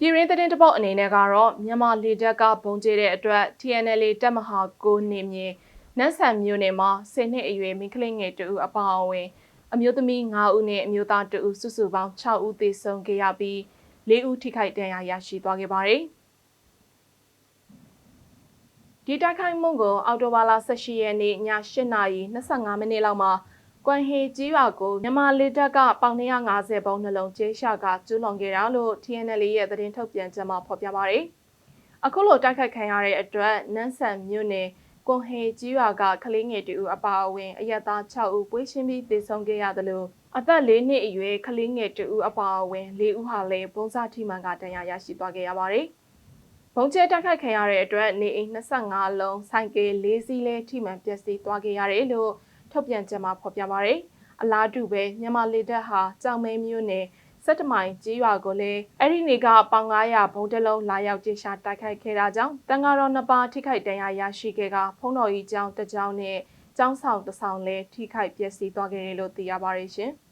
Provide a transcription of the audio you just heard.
ပြည်ရင်းသတင်းတစ်ပုတ်အနေနဲ့ကတော့မြန်မာလေတပ်ကဘုံကျဲတဲ့အတွက် TNL တပ်မဟာ9နေမြေနတ်ဆန်မြို့နယ်မှာ10နှစ်အရွယ်မိန်းကလေးငယ်တဦးအပါအဝင်အမျိုးသမီး9ဦးနဲ့အမျိုးသား2ဦးစုစုပေါင်း6ဦးသေဆုံးခဲ့ရပြီး4ဦးထိခိုက်ဒဏ်ရာရရှိသွားခဲ့ပါတယ်။ဒီတိုက်ခိုက်မှုကိုအော်တိုဘာလ18ရက်နေ့ည8:25မိနစ်လောက်မှာ ကွမ်ဟေကြီးရွာကိုမြန်မာလေတပ်ကပေါင်250ဘုံနှလုံးကျဲရှာကကျူးလွန်ခဲ့တာလို့ TNL ရဲ့သတင်းထုတ်ပြန်ချက်မှာဖော်ပြပါတယ်။အခုလိုတိုက်ခိုက်ခံရတဲ့အတွက်နန်းဆန်မြို့နယ်ကွန်ဟေကြီးရွာကကလေးငယ်တူအပါအဝင်အရက်သား6ဦးပွေးရှင်းပြီးသေဆုံးခဲ့ရတယ်လို့အသက်၄နှစ်အရွယ်ကလေးငယ်တူအပါအဝင်၄ဦးဟာလည်းဘုံစားထိမှန်ကဒဏ်ရာရရှိသွားခဲ့ရပါတယ်။ဘုံကျဲတိုက်ခိုက်ခံရတဲ့အတွက်နေအိမ်25လုံးဆိုင်ကယ်၄စီးလဲထိမှန်ပျက်စီးသွားခဲ့ရတယ်လို့ ထုတ်ပြန်ချက်မှာဖော်ပြပါရယ်အလားတူပဲမြန်မာလေတပ်ဟာကြောင်မဲမျိုးနယ်စက်တမိုင်ကြီးရွာကိုလည်းအဲ့ဒီနေကပေါင်900ဘုံတလုံးလာရောက်ကြေရှာတိုက်ခိုက်ခဲ့တာကြောင့်တန်ဃာတော်နှစ်ပါးထိခိုက်ဒဏ်ရာရရှိခဲ့ကဖုံးတော်ကြီးကျောင်းတစ်ကျောင်းနဲ့ကျောင်းဆောင်တစ်ဆောင်လည်းထိခိုက်ပျက်စီးသွားခဲ့တယ်လို့သိရပါတယ်ရှင်။